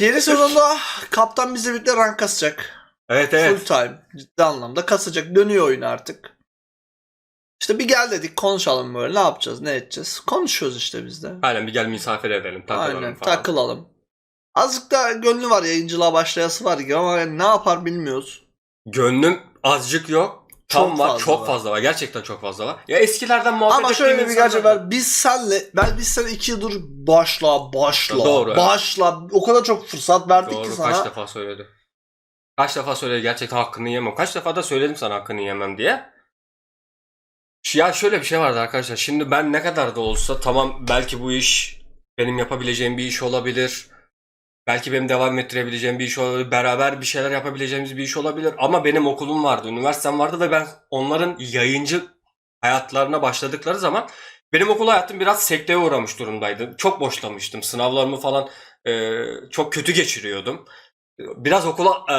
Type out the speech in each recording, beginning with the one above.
Yeni sezonda kaptan bizle birlikte rank kasacak. Evet Full evet. time. Ciddi anlamda kasacak. Dönüyor oyun artık. İşte bir gel dedik konuşalım böyle. Ne yapacağız? Ne edeceğiz? Konuşuyoruz işte biz de. Aynen bir gel misafir edelim. Takılalım Aynen falan. takılalım. Azıcık da gönlü var yayıncılığa başlayası var gibi ama ne yapar bilmiyoruz. Gönlüm azıcık yok. Tam Çok var, fazla çok var. fazla var. Gerçekten çok fazla var. Ya eskilerden muhabbet Ama şöyle bir gerçek var. Biz senle ben biz sana iki yıldır başla başla Doğru, evet. başla o kadar çok fırsat verdik Doğru ki sana. kaç defa söyledi. Kaç defa söyledi gerçekten hakkını yemem. Kaç defa da söyledim sana hakkını yemem diye. Ya şöyle bir şey vardı arkadaşlar. Şimdi ben ne kadar da olsa tamam belki bu iş benim yapabileceğim bir iş olabilir. Belki benim devam ettirebileceğim bir iş olabilir. Beraber bir şeyler yapabileceğimiz bir iş olabilir. Ama benim okulum vardı, üniversitem vardı ve ben onların yayıncı hayatlarına başladıkları zaman benim okul hayatım biraz sekteye uğramış durumdaydı. Çok boşlamıştım. Sınavlarımı falan e, çok kötü geçiriyordum. Biraz okula e,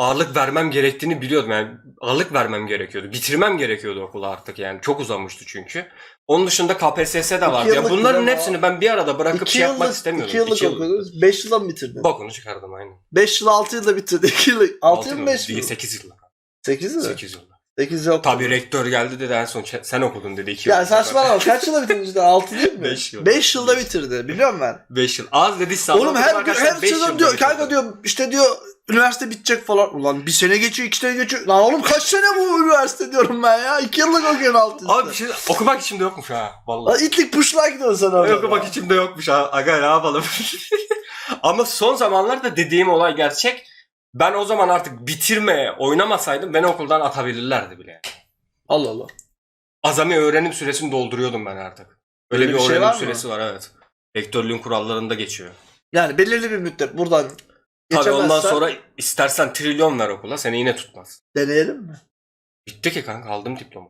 ağırlık vermem gerektiğini biliyordum. Yani ağırlık vermem gerekiyordu. Bitirmem gerekiyordu okulu artık yani. Çok uzamıştı çünkü. Onun dışında KPSS de vardı. Ya yıllık bunların hepsini ben bir arada bırakıp İki şey yapmak yıllık, istemiyordum. iki yıllık İki yıl- okudunuz. Beş yılda mı bitirdin? Bokunu çıkardım aynen. Beş yıl altı yılda bitirdi. İki yıl. Altı yıl mı beş yıl? 8 yıl. Sekiz mi? 8 yıl. Sekiz yıl. Tabii rektör geldi dedi en son sen okudun dedi. 2 Ya saçmalama kaç yılda bitirdin işte? Altı değil mi? Beş yıl. Beş yılda bitirdi. Biliyorum ben. 5 yıl. Az dedi sağ Oğlum her gün her sezon diyor kanka diyor işte diyor üniversite bitecek falan. Ulan bir sene geçiyor iki sene geçiyor. Lan oğlum kaç sene bu üniversite diyorum ben ya. İki yıllık okuyorsun altı üstü. Abi bir şey okumak içimde yokmuş ha vallahi. Lan itlik puşluğa gidiyorsun sen orada. Okumak içimde yokmuş ha. Aga ne yapalım. Ama son zamanlarda dediğim olay gerçek. Ben o zaman artık bitirmeye oynamasaydım beni okuldan atabilirlerdi bile. Allah Allah. Azami öğrenim süresini dolduruyordum ben artık. Öyle, Öyle bir, bir şey öğrenim var mı? süresi var evet. Rektörlüğün kurallarında geçiyor. Yani belirli bir müddet buradan Tabii ondan geçemezsen sonra istersen trilyon ver okula seni yine tutmaz. deneyelim mi? Bitti ki kanka aldım diploma.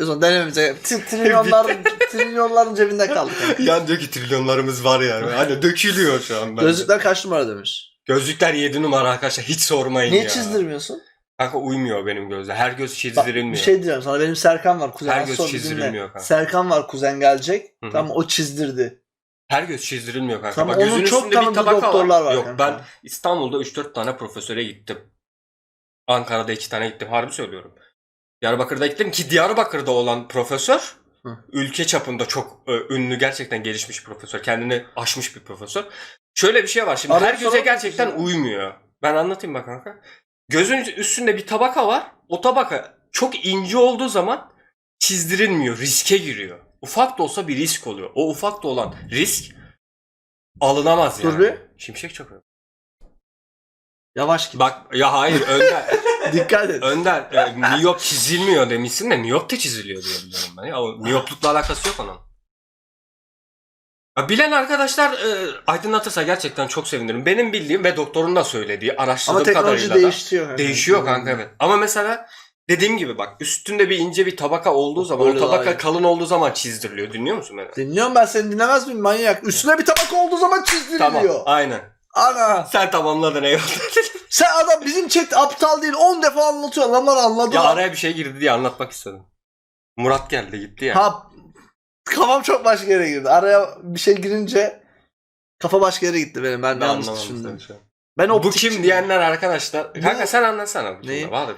O zaman denememize Tri- trilyonların, trilyonların cebinde kaldı. yani diyor ki trilyonlarımız var yani. Hani dökülüyor şu an bence. Gözlükler kaç numara demiş. Gözlükler 7 numara arkadaşlar hiç sormayın Niye ya. çizdirmiyorsun? Kanka uymuyor benim gözle. Her göz Bak, çizdirilmiyor. bir şey diyeceğim sana. Benim Serkan var kuzen. Her Az göz sonra çizdirilmiyor kanka. Serkan var kuzen gelecek. Hı hı. Tamam o çizdirdi. Her göz çizdirilmiyor kanka. Tamam, Bak onun gözün çok üstünde bir tanıdığı tabaka doktorlar var Yok kanka. ben İstanbul'da 3-4 tane profesöre gittim. Ankara'da 2 tane gittim. Harbi söylüyorum. Diyarbakır'da gittim ki Diyarbakır'da olan profesör Hı. ülke çapında çok e, ünlü gerçekten gelişmiş bir profesör. Kendini aşmış bir profesör. Şöyle bir şey var şimdi Arayıp her göze gerçekten uymuyor. Ben anlatayım bak kanka. Gözün üstünde bir tabaka var. O tabaka çok ince olduğu zaman çizdirilmiyor. Riske giriyor. Ufak da olsa bir risk oluyor. O ufak da olan risk alınamaz Dur yani. bir. Şimşek çakıyor. Yavaş git. Bak ya hayır Önder. Dikkat et. Önder e, miyop çizilmiyor demişsin de miyop da çiziliyor diye biliyorum ben. Ya, o miyoplukla alakası yok onun. Ya, bilen arkadaşlar e, aydınlatırsa gerçekten çok sevinirim. Benim bildiğim ve doktorun da söylediği Ama araştırdığım teknoloji kadarıyla da değişiyor. kanka. değişiyor kanka evet. Ama mesela dediğim gibi bak üstünde bir ince bir tabaka olduğu zaman Öyle o tabaka daha iyi. kalın olduğu zaman çizdiriliyor. Dinliyor musun beni? Dinliyorum ben seni dinlemez miyim manyak? Üstüne bir tabak olduğu zaman çizdiriliyor. Tamam aynen. Ana. Sen tamamladın eyvallah. Sen adam bizim chat aptal değil 10 defa anlatıyor. Adamlar anladı. ya lan. araya bir şey girdi diye anlatmak istedim. Murat geldi gitti ya. Ha kafam çok başka yere girdi. Araya bir şey girince kafa başka yere gitti benim. Ben, ben yanlış düşündüm. Ben Bu kim diyenler arkadaşlar. Bu- Kanka sen anlatsana. Bu Neyi? Var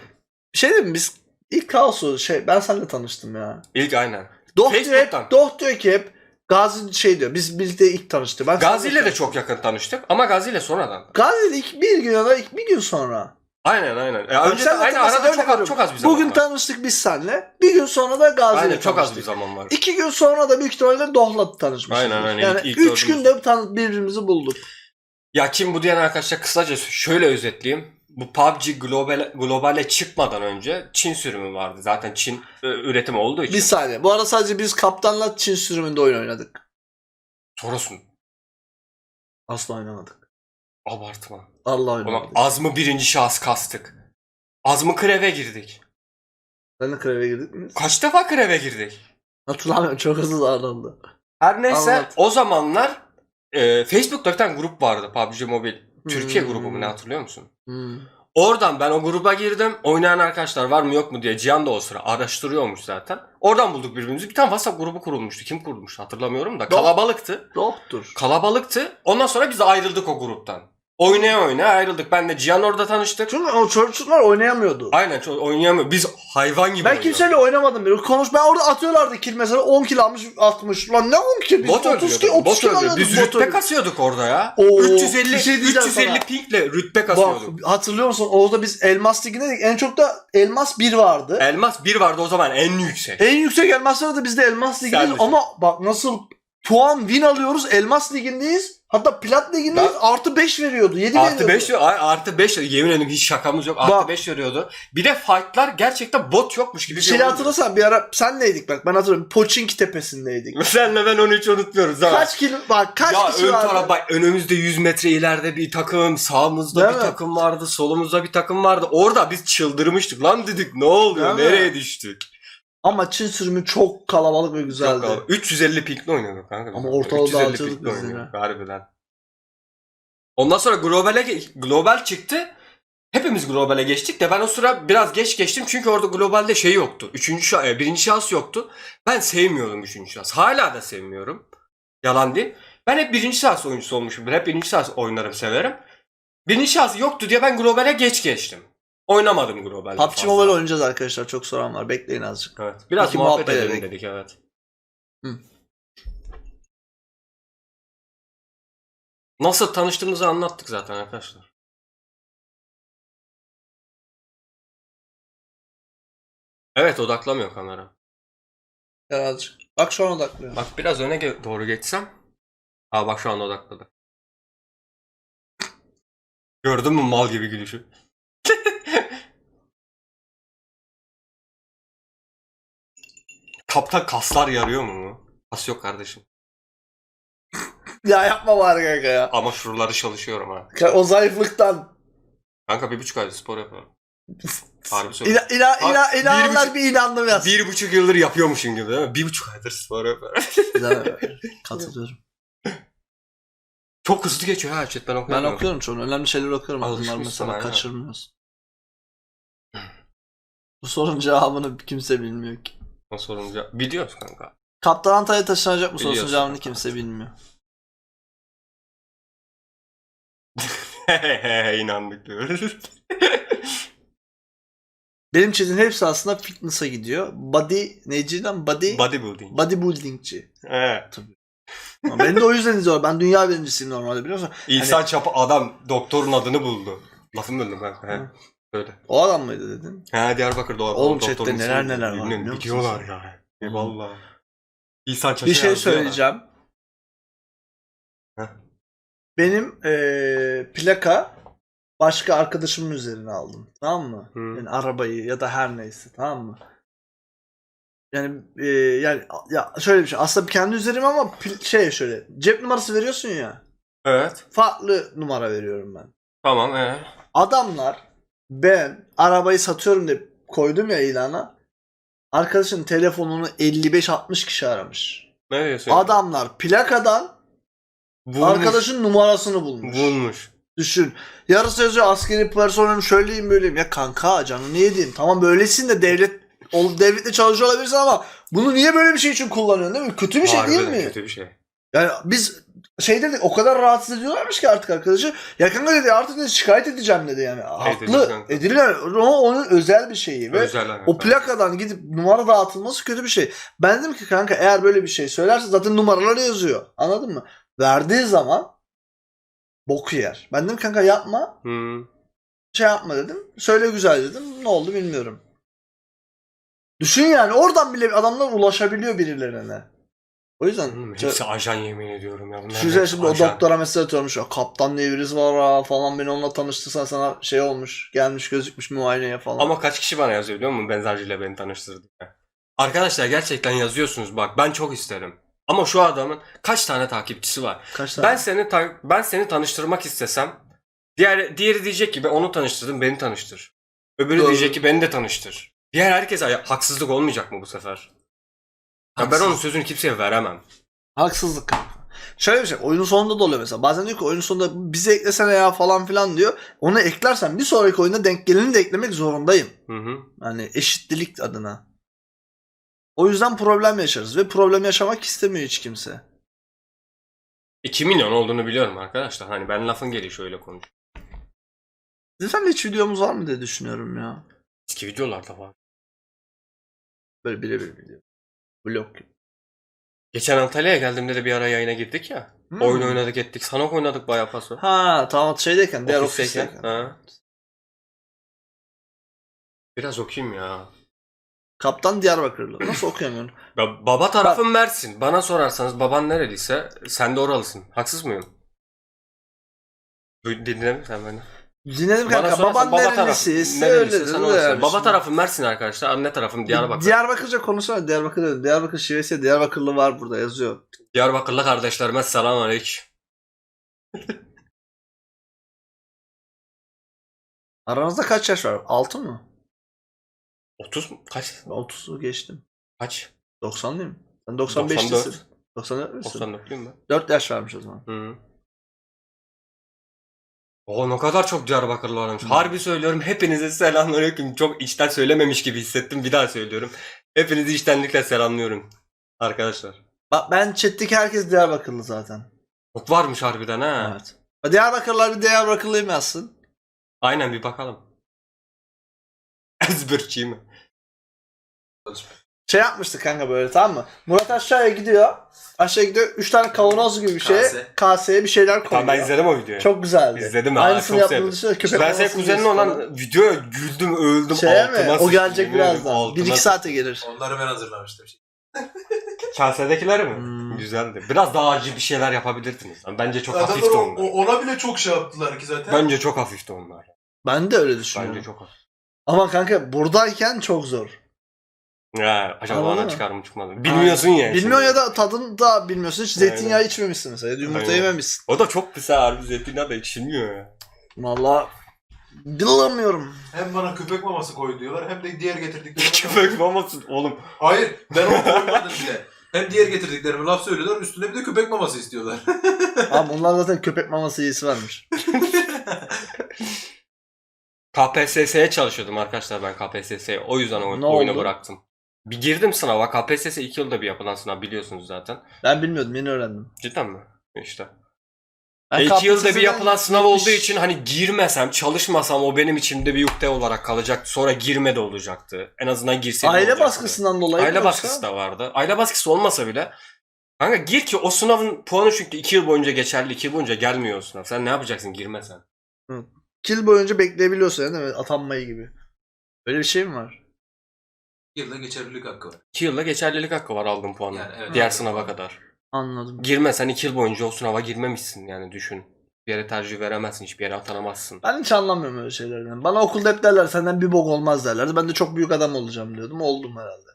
Bir şey diyeyim mi? Biz ilk kaosu şey ben seninle tanıştım ya. İlk aynen. Doh diyor, hep. Doh diyor ki hep Gazi şey diyor. Biz birlikte ilk tanıştık. Ben Gazi ile de çok yakın tanıştık ama Gazi ile sonradan. Gazi ile ilk bir gün ya da ilk bir gün sonra. Aynen aynen. Bak önce de aynen arada çok az, diyorum. çok az bir zaman Bugün var. tanıştık biz seninle. Bir gün sonra da Gazi Aynen çok az bir zaman var. İki gün sonra da büyük ihtimalle Doh'la tanışmışız. Aynen, aynen. Yani İlk- ilk üç günde birbirimizi bulduk. Ya kim bu diyen arkadaşlar kısaca şöyle özetleyeyim. Bu PUBG global, globale çıkmadan önce Çin sürümü vardı. Zaten Çin e, üretimi olduğu için. Bir saniye. Bu arada sadece biz kaptanla Çin sürümünde oyun oynadık. Soros'un. Asla oynamadık. Abartma. Allah Ulan az mı birinci şahıs kastık? Az mı kreve girdik? Sen de kreve girdik mi? Kaç defa kreve girdik? Hatırlamıyorum. Çok hızlı davrandı. Her neyse Anlat. o zamanlar e, Facebook'ta bir tane grup vardı PUBG Mobile. Türkiye Hmm. grubu mu ne hatırlıyor musun? Hmm. Oradan ben o gruba girdim. Oynayan arkadaşlar var mı yok mu diye Cihan da o sıra araştırıyormuş zaten. Oradan bulduk birbirimizi. Bir tane WhatsApp grubu kurulmuştu. Kim kurmuştu hatırlamıyorum da. Kalabalıktı. Doh'tur. Kalabalıktı. Ondan sonra biz ayrıldık o gruptan. Oynaya oynaya ayrıldık. Ben de Cihan orada tanıştık. Çünkü o çocuklar oynayamıyordu. Aynen çok oynayamıyor. Biz hayvan gibi Ben kimseyle oynamadım bile. Konuş ben orada atıyorlardı kill mesela 10 kill almış 60. Lan ne 10 kill? Biz Bot 30 kill öldürüyorduk. 30 Bot öldürüyorduk. alıyorduk. Biz bot rütbe kasıyorduk orada ya. Oo, 350 bir şey diyeceğim 350 sana. pingle rütbe Bak kasıyorduk. hatırlıyor musun? Orada biz elmas ligindeydik. En çok da elmas 1 vardı. Elmas 1 vardı o zaman en yüksek. en yüksek elmasları da bizde elmas ligindeyiz misin? ama bak nasıl puan win alıyoruz. Elmas ligindeyiz. Hatta plat ligindeyiz. Artı 5 veriyordu. 7 Artı veriyordu. 5 ay- artı 5 yemin ederim hiç şakamız yok. Artı Bak. 5 veriyordu. Bir de fightlar gerçekten bot yokmuş gibi Bir şey oluyordu. hatırlasan bir ara senleydik bak ben hatırlıyorum. Poçinki tepesindeydik. Senle ben onu hiç unutmuyoruz. ha. kaç kilo bak kaç ya kişi ön vardı? taraf bak önümüzde 100 metre ileride bir takım, sağımızda Değil bir mi? takım vardı, solumuzda bir takım vardı. Orada biz çıldırmıştık. Lan dedik ne oluyor? Değil mi? Nereye düştük? Ama Çin sürümü çok kalabalık ve Çok güzeldi. kalabalık. 350 pinkle oynuyorduk kanka. Ama ortalığı 350 dağıtıyorduk pinkle biz yine. oynuyorduk harbiden. Ondan sonra globale global çıktı. Hepimiz globale geçtik de ben o sıra biraz geç geçtim çünkü orada globalde şey yoktu. Üçüncü şah, e, birinci şahıs yoktu. Ben sevmiyordum üçüncü şahıs. Hala da sevmiyorum. Yalan değil. Ben hep birinci şahıs oyuncusu olmuşumdur. Hep birinci şahıs oynarım severim. Birinci şahıs yoktu diye ben globale geç geçtim. Oynamadım globalde PUBG fazla. Mobile oynayacağız arkadaşlar. Çok soran var. Bekleyin azıcık. Evet. Biraz İki muhabbet, muhabbet edelim edelim. dedik evet. Hı. Nasıl tanıştığımızı anlattık zaten arkadaşlar. Evet odaklamıyor kamera. Gel azıcık. Bak şu an odaklıyor. Bak biraz öne ge- doğru geçsem. Aa bak şu an odakladı. Gördün mü mal gibi gülüşü? Kaptan kaslar yarıyor mu? Kas yok kardeşim. Ya yapma bari kanka ya. Ama şuraları çalışıyorum ha. Ka- O zayıflıktan. Kanka bir buçuk aydır spor yapıyorum. Harbi söylüyorum. İna, ina, ina, Abi, bir inananlar buçuk- bir inandım yaz. Bir buçuk yıldır yapıyormuşum gibi değil mi? Bir buçuk aydır spor yapıyorum. Katılıyorum. Çok hızlı geçiyor ha chat ben Ben okuyamıyorum. okuyorum çoğunu. Önemli şeyler okuyorum. Bunlar Alışmışsın, mesela aynen. kaçırmıyoruz. Bu sorunun cevabını kimse bilmiyor ki. O sorunca biliyoruz kanka. Kaptan Antalya taşınacak mı sorusunun Biliyorsun. cevabını kimse bilmiyor. İnandık diyoruz. Benim çizdiğim hepsi aslında fitness'a gidiyor. Body neciden? Body Bodybuilding. bodybuildingçi. He. Ama Beni de o yüzden izliyorlar. Ben dünya birincisiyim normalde biliyor musun? İnsan çapı adam doktorun adını buldu. Lafımı böldüm. He. Öyle. O adam mıydı dedin? He Diyarbakır'da o Oğlum chatte neler neler var Bilmiyorum, Biliyorlar sen? ya. Hı. Eyvallah. İnsan çaşı Bir şey söyleyeceğim. Heh. Benim eee, plaka başka arkadaşımın üzerine aldım. Tamam mı? Hı. Yani arabayı ya da her neyse tamam mı? Yani eee, yani ya şöyle bir şey. Aslında kendi üzerime ama pil- şey şöyle cep numarası veriyorsun ya. Evet. Farklı numara veriyorum ben. Tamam ee. Adamlar ben arabayı satıyorum diye koydum ya ilana. Arkadaşın telefonunu 55-60 kişi aramış. Ne diyorsun? Adamlar plakadan Bulmuş. arkadaşın numarasını bulmuş. Bulmuş. Düşün. Yarısı yazıyor askeri personelim şöyleyim böyleyim. Ya kanka canını yediğim. Tamam böylesin de devlet devletle çalışıyor olabilirsin ama bunu niye böyle bir şey için kullanıyorsun değil mi? Kötü bir şey değil mi? Kötü bir şey. Yani biz şey dedik o kadar rahatsız ediyorlarmış ki artık arkadaşı. Ya kanka dedi artık dedi, şikayet edeceğim dedi yani. Haklı. kanka. Edilir ama onun özel bir şeyi. Ve Özel hani. o plakadan gidip numara dağıtılması kötü bir şey. Ben dedim ki kanka eğer böyle bir şey söylerse zaten numaraları yazıyor. Anladın mı? Verdiği zaman boku yer. Ben dedim kanka yapma. Hmm. Şey yapma dedim. Söyle güzel dedim. Ne oldu bilmiyorum. Düşün yani oradan bile adamlar ulaşabiliyor birilerine. O yüzden Hepsi ajan yemin ediyorum ya. Bunlar Düşünsene şimdi o doktora mesaj atıyormuş. Ya, kaptan diye birisi var ha falan beni onunla tanıştırsan sana şey olmuş. Gelmiş gözükmüş muayeneye falan. Ama kaç kişi bana yazıyor biliyor musun? Benzerciyle beni tanıştırdı. diye. Arkadaşlar gerçekten yazıyorsunuz bak ben çok isterim. Ama şu adamın kaç tane takipçisi var? Kaç tane? Ben seni ben seni tanıştırmak istesem diğer diğeri diyecek ki ben onu tanıştırdım beni tanıştır. Öbürü Doğru. diyecek ki beni de tanıştır. Diğer herkese haksızlık olmayacak mı bu sefer? Ya ben onun sözünü kimseye veremem. Haksızlık. Şöyle bir şey oyunun sonunda da oluyor mesela. Bazen diyor ki oyunun sonunda bizi eklesene ya falan filan diyor. Onu eklersen bir sonraki oyunda denk geleni de eklemek zorundayım. Hı hı. Yani eşitlilik adına. O yüzden problem yaşarız ve problem yaşamak istemiyor hiç kimse. 2 milyon olduğunu biliyorum arkadaşlar. Hani ben lafın gelişi öyle konuş. Bizim hiç videomuz var mı diye düşünüyorum ya. Eski videolarda var. Böyle birebir video. Gibi. Geçen Antalya'ya geldiğimde de bir ara yayına girdik ya. Hmm. Oyun oynadık ettik. Sanok oynadık bayağı paso. Ha tamam şeydeyken diğer Ofisteyken, ofisteyken. ha. Biraz okuyayım ya. Kaptan Diyarbakırlı. Nasıl okuyamıyorum? Ba- baba tarafım Mersin. Bana sorarsanız baban nereliyse sen de oralısın. Haksız mıyım? Mi sen beni? Dinledim kanka. sorarsan Baban baba tarafı- nerelisi? nereliyse sen Baba tarafım Mersin arkadaşlar. Anne tarafım Diyarbakır. Diyarbakırca konuşsana. Diyarbakır. Diyarbakır şivesi Diyarbakırlı var burada yazıyor. Diyarbakırlı kardeşlerime selam aleyküm. Aranızda kaç yaş var? 6 mı? 30 mu? Kaç? 30'u geçtim. Kaç? 90'lıyım. Sen 94. 95'lisin. 94 misin? 94'lüyüm ben. 4 yaş varmış o zaman. Hı. O ne kadar çok Diyarbakırlı varmış. Harbi söylüyorum. Hepinize selamünaleyküm. Çok içten söylememiş gibi hissettim. Bir daha söylüyorum. Hepinizi içtenlikle selamlıyorum. Arkadaşlar. Bak ben chat'teki herkes Diyarbakırlı zaten. Çok varmış harbiden ha. Evet. Diyarbakırlılar bir Diyarbakırlıyım yazsın. Aynen bir bakalım. Ezberçi mi? Şey yapmıştık kanka böyle tamam mı? Murat aşağıya gidiyor. Aşağıya gidiyor. 3 tane kavanoz gibi bir şey. Kase. Kaseye bir şeyler koyuyor. Tamam ben izledim o videoyu. Çok güzeldi. İzledim ha, Aynısını çok yaptığını sevdim. düşünsene. Köpek ben senin kuzenin olan videoya güldüm öldüm Şeye altıma mi? O gelecek birazdan. altıma 1-2 saate gelir. Onları ben hazırlamıştım. Kasedekiler mi? Hmm. Güzeldi. Biraz daha acı bir şeyler yapabilirdiniz. Bence çok Adamlar hafifti o- onlar. o- ona bile çok şey yaptılar ki zaten. Bence çok hafifti onlar. Ben de öyle düşünüyorum. Bence çok hafif. Ama kanka buradayken çok zor. Ya acaba Anladın bana mı? çıkar mı çıkmaz mı? Bilmiyorsun ya. Bilmiyorsun ya da tadını da bilmiyorsun. Hiç zeytinyağı Aynen. içmemişsin mesela. Ya da yumurta Aynen. yememişsin. O da çok pis ha, harbi zeytinyağı da içilmiyor ya. Valla bilemiyorum. Hem bana köpek maması koy diyorlar hem de diğer getirdiklerimi... Köpek maması oğlum. Hayır ben onu koymadım bile. Hem diğer getirdiklerimi laf söylüyorlar üstüne bir de köpek maması istiyorlar. Abi onlar zaten köpek maması iyisi varmış. KPSS'ye çalışıyordum arkadaşlar ben KPSS'ye. O yüzden o Ne oyunu oldu? bıraktım. Bir girdim sınava. KPSS 2 yılda bir yapılan sınav biliyorsunuz zaten. Ben bilmiyordum yeni öğrendim. Cidden mi? İşte. Ben 2 yılda bir yapılan sınav olduğu 70 için hani girmesem, çalışmasam o benim içimde bir yukte olarak kalacaktı. Sonra girme de olacaktı. En azından girseydim Aile olacaktı. baskısından dolayı Aile baskısı da vardı. Aile baskısı olmasa bile Kanka gir ki o sınavın puanı çünkü 2 yıl boyunca geçerli. 2 yıl boyunca gelmiyor o sınav. Sen ne yapacaksın girmesen? Kill boyunca bekleyebiliyorsun yani değil mi? Atanmayı gibi. Öyle bir şey mi var? Yılda geçerlilik hakkı var. 2 yılda geçerlilik hakkı var aldığın puanı. Yani evet. Diğer Evet. sınava kadar. Anladım. Girmesen 2 yıl boyunca o sınava girmemişsin yani düşün. Bir yere tercih veremezsin, hiçbir yere atanamazsın. Ben hiç anlamıyorum öyle şeylerden. Bana okulda hep derler senden bir bok olmaz derlerdi. Ben de çok büyük adam olacağım diyordum. Oldum herhalde.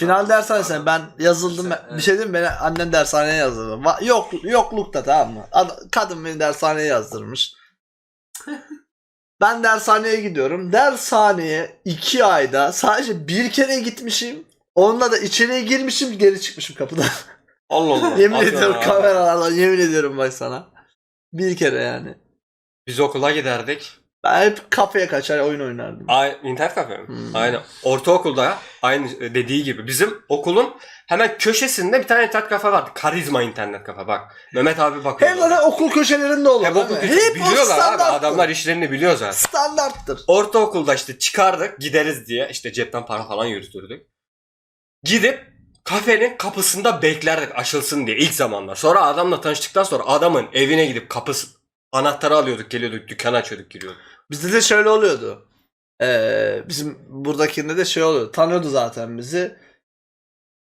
Final dershanesine ben yazıldım. Sen- Bir şey diyeyim mi? Beni annem dershaneye yazdırdı. Yok, yoklukta tamam mı? Ad- kadın beni dershaneye yazdırmış. ben dershaneye gidiyorum. Dershaneye iki ayda sadece bir kere gitmişim. Onunla da içeriye girmişim geri çıkmışım kapıdan. Allah Allah. yemin Atıyorum ediyorum abi. kameralardan yemin ediyorum bak sana. Bir kere yani. Biz okula giderdik. Ben hep kafeye kaçar oyun oynardım. Ay, internet kafe mi? Hmm. Aynen. Ortaokulda aynı dediği gibi. Bizim okulun hemen köşesinde bir tane internet kafe vardı. Karizma internet kafe bak. Mehmet abi bakıyor. Hem zaten okul köşelerinde olur. Hep değil okul mi? köşesi. Hep Biliyorlar abi. Adamlar işlerini biliyor zaten. Standarttır. Ortaokulda işte çıkardık gideriz diye işte cepten para falan yürütürdük. Gidip kafenin kapısında beklerdik açılsın diye ilk zamanlar. Sonra adamla tanıştıktan sonra adamın evine gidip kapısı anahtarı alıyorduk geliyorduk dükkanı açıyorduk giriyorduk. Bizde de şöyle oluyordu. Ee, bizim buradakinde de şey oluyordu. Tanıyordu zaten bizi.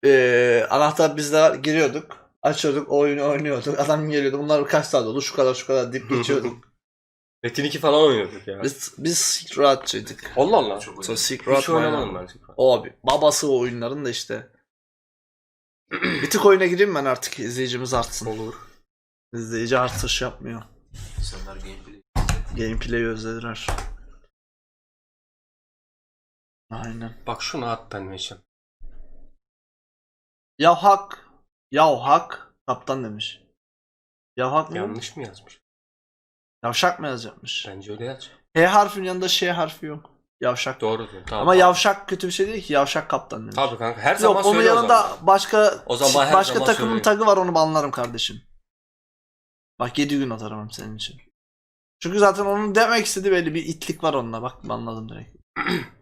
Ee, anahtar bizde var. Giriyorduk. Açıyorduk. Oyunu oynuyorduk. Adam geliyordu. Bunlar kaç saat oldu? Şu kadar şu kadar deyip geçiyorduk. Metin 2 falan oynuyorduk ya. biz biz Silk Road'cıydık. Allah Allah. Çok So. Silk Road Hiç oynamadım oynamadım. ben. Abi babası o oyunların da işte. Bir tık oyuna gireyim ben artık izleyicimiz artsın. Olur. İzleyici artış yapmıyor. İnsanlar gameplay. Gameplay'i özlediler. Aynen. Bak şunu at ben Meşem. Yavhak. Yavhak. Kaptan demiş. Yavhak mı? Yanlış mı yazmış? Yavşak mı yazacakmış? Bence öyle yaz. H harfinin yanında Ş harfi yok. Yavşak. Doğru diyorsun. Tamam. Ama tamam. yavşak kötü bir şey değil ki. Yavşak kaptan demiş. Tabii kanka her zaman Yok onun söyle o yanında zaman. başka O zaman her başka zaman takımın söyleyeyim. tagı var onu anlarım kardeşim. Bak 7 gün atarım hem senin için. Çünkü zaten onun demek istediği belli bir itlik var onunla. Bak anladım direkt.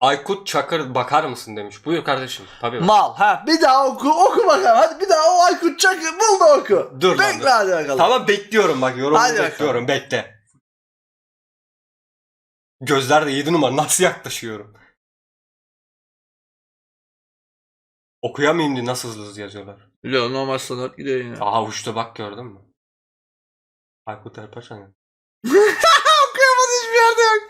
Aykut Çakır bakar mısın demiş. Buyur kardeşim. Tabii. Mal. Ha bir daha oku. Oku bakalım. Hadi bir daha o Aykut Çakır bul da oku. Dur lan, Bekle dur. hadi bakalım. Tamam bekliyorum bak yorumu Hadi bakalım. bekliyorum bekle. Gözler de 7 numara nasıl yaklaşıyorum. Okuyamayayım diye nasıl hızlı hızlı yazıyorlar. Biliyorum normal standart gidiyor yine. Aha uçta bak gördün mü? Aykut Erpaşan. Okuyamadı hiçbir yerde yok.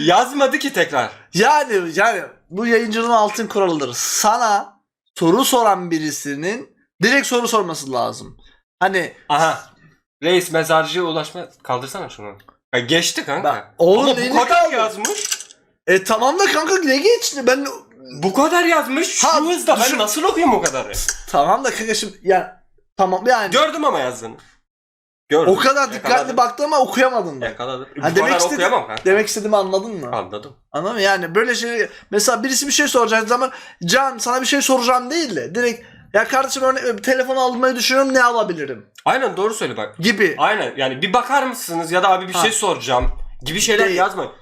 Yazmadı ki tekrar. Yani yani bu yayıncılığın altın kuralıdır. Sana soru soran birisinin direkt soru sorması lazım. Hani Aha. Reis mezarcıya ulaşma. Kaldırsana şunu. Ya geçti kanka. Ben- Oğlum Ama bu kadar kaldır? yazmış. e tamam da kanka ne geçti? Ben Bu kadar yazmış. Şu Ha, hızda ben şu- nasıl okuyayım o kadarı? tamam da kanka şimdi yani tamam yani Gördüm ama yazdığını. Gördüm. o kadar dikkatli Yakaladım. baktım ama okuyamadın da. Yakaladım. Ha, bu demek kadar istedi- okuyamam kanka. Demek istediğimi anladın mı? Anladım. Anladın mı? Yani böyle şey mesela birisi bir şey soracak zaman Can sana bir şey soracağım değil de direkt ya kardeşim örnek telefon almayı düşünüyorum ne alabilirim Aynen doğru söyle bak. gibi. Aynen yani bir bakar mısınız ya da abi bir Ha. şey soracağım gibi şeyler Değil. yazmayın.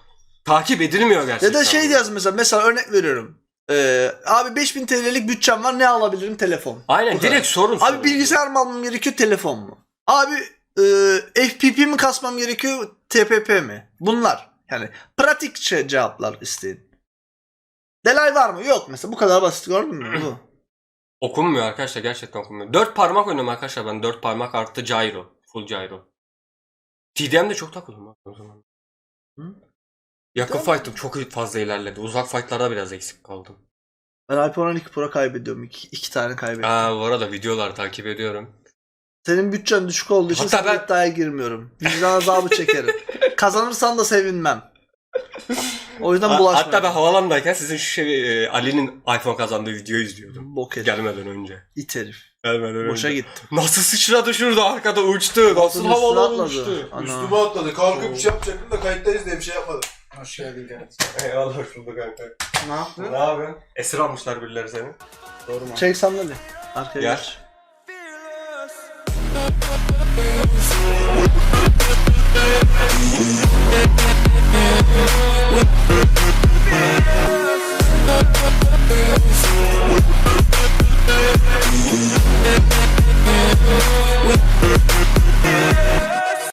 Takip edilmiyor gerçekten. Ya da şey yaz mesela mesela örnek veriyorum. Ee, abi 5000 TL'lik bütçem var ne alabilirim telefon. Aynen Bu kadar. direkt sorun. Abi sorun. bilgisayar mı almam gerekiyor telefon mu? Abi e, FPP mi kasmam gerekiyor TPP mi? Bunlar yani pratik şey- cevaplar isteyin. Delay var mı? Yok mesela bu kadar basit gördün mü? Bu. Okunmuyor arkadaşlar gerçekten okunmuyor. Dört parmak oynuyorum arkadaşlar ben. Dört parmak artı gyro. Full gyro. TDM'de çok takıldım o zaman. Hı? Yakın Tamam. fight'ım çok fazla ilerledi. Uzak fight'larda biraz eksik kaldım. Ben iPhone 12 Pro kaybediyorum. İki, iki tane kaybettim. Aa bu arada videolar takip ediyorum. Senin bütçen düşük olduğu için Hatta sana ben- iddiaya girmiyorum. Vicdan azabı çekerim. Kazanırsan da sevinmem. O yüzden Ha- bulaşma. Hatta ben havalandayken sizin şu şey, e, Ali'nin iPhone kazandığı videoyu izliyordum. Bok et. Gelmeden önce. İt herif. Gelmeden Boşa önce. gittim. Nasıl sıçradı şurada arkada uçtu. Nasıl havalı üstüne atladı. uçtu. Ana. Üstüme atladı. Kalkıp bir şey yapacaktım da kayıttayız diye bir şey yapmadım. Hoş geldin kardeşim. Eyvallah hoş bulduk kanka. Ne yaptın? Ne yapıyorsun? Esir almışlar birileri seni. Doğru mu? Çek sandalye. Arkaya Gel. geç.